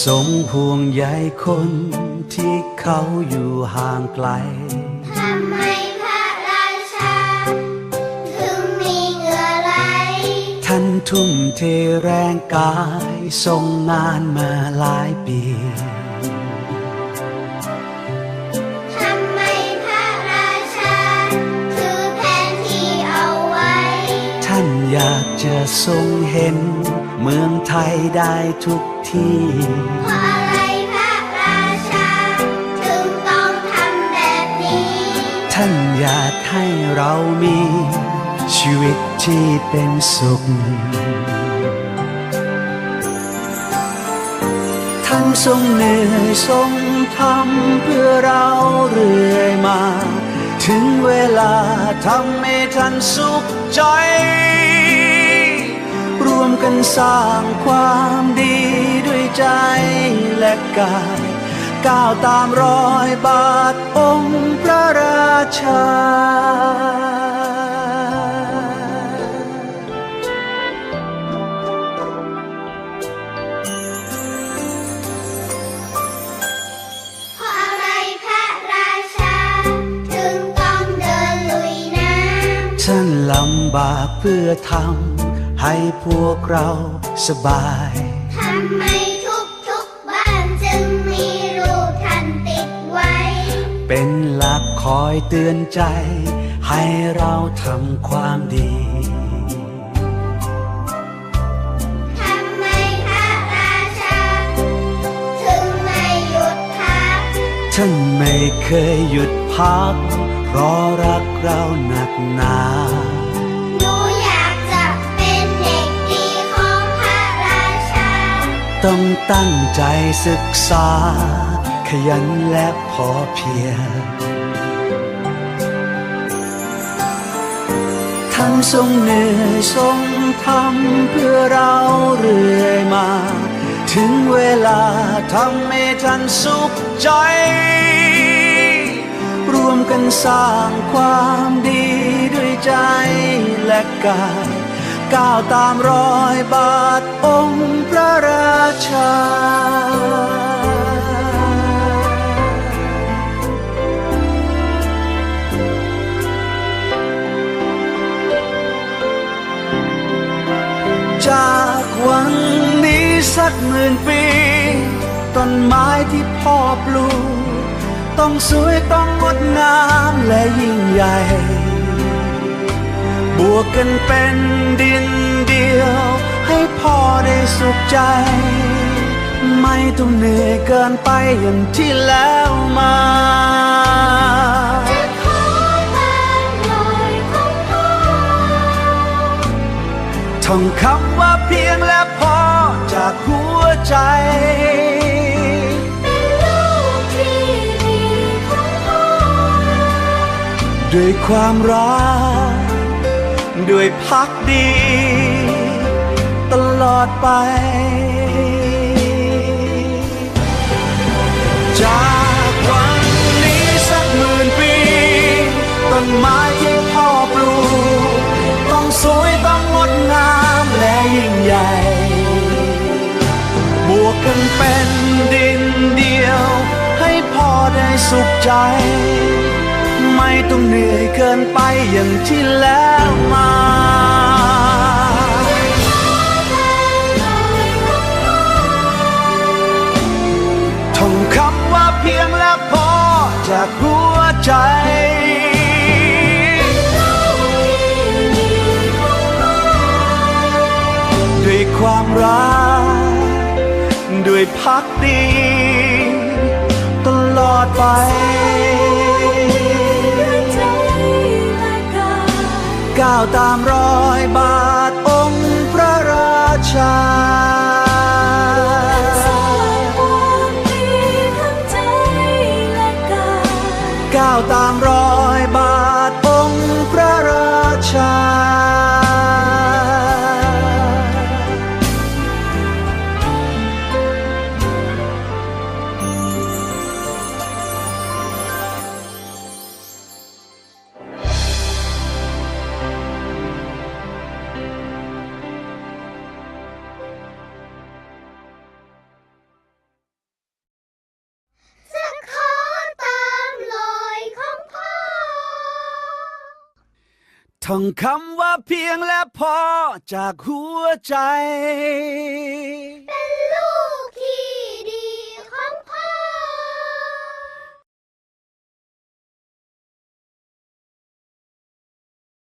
ทรงห่วงใยคนที่เขาอยู่ห่างไกล ทำให้พระราชา ถึงมีเหงื่อไหล ท่านทุ่มเทแรงกายทรงงานมาหลายปีทำให้พระราชา ถือแผนที่เอาไว้ ท่านอยากจะทรงเห็น เมืองไทยได้ทุกที่เพราะอะไรพระราชา ถึงต้องทำแบบนี้ ท่านอยากให้เรามี ชีวิตที่เป็นสุข ท่านทรงเหนื่อยทรงทำเพื่อเราเรื่อยมา ถึงเวลาทำให้ท่านสุขใจ วมกันสร้างความดีด้วยใจและกาย ก้าวตามรอยบาทองค์พระราชาเพราะอะไรพระราชาถึงต้องเดินลุยน้ำท่านลำบากเพื่อทำ ให้พวกเราสบาย ทำไมทุกทุกๆบ้านจึงมีรูปท่านติดไว้ เป็นหลักคอยเตือนใจ ให้เราทำความดีทำไมพระราชา ถึงไม่หยุดพัก ท่านไม่เคยหยุดพัก เพราะรักเราหนักหนา ต้องตั้งใจศึกษา ขยันและพอเพียงท่านทรงเหนื่อยทรงทำเพื่อเราเรื่อยมา ถึงเวลาทำให้ท่านสุขใจ รวมกันสร้างความดีด้วยใจและกาย ก้าวตามรอยบาทอง สักหมื่นปี ต้นไม้ที่พ่อปลูก ต้องสวยต้องงดงามและยิ่งใหญ่ บวกกันเป็นดินเดียว ให้พ่อได้สุขใจ ไม่ต้องเหนื่อยเกินไปอย่างที่แล้วมา ท่องคำว่าเพียงและพอจากหัวใจเป็นลูกที่ดีด้วยความรัก ด้วยพักดี ตลอดไป จากวันนี้สักหมื่นปี ต้นไม้ กันเป็นดินเดียว ให้พ่อได้สุขใจ ไม่ต้องเหนื่อยเกินไปอย่างที่แล้วมาท่องคำว่าเพียงและพอจากหัวใจด้วยความรัก ด้วยพักดี ตลอดไปก้าวตามรอยบาทองค์พระราชาก้าวตามรอย ท่องคำว่าเพียงและพอจากหัวใจ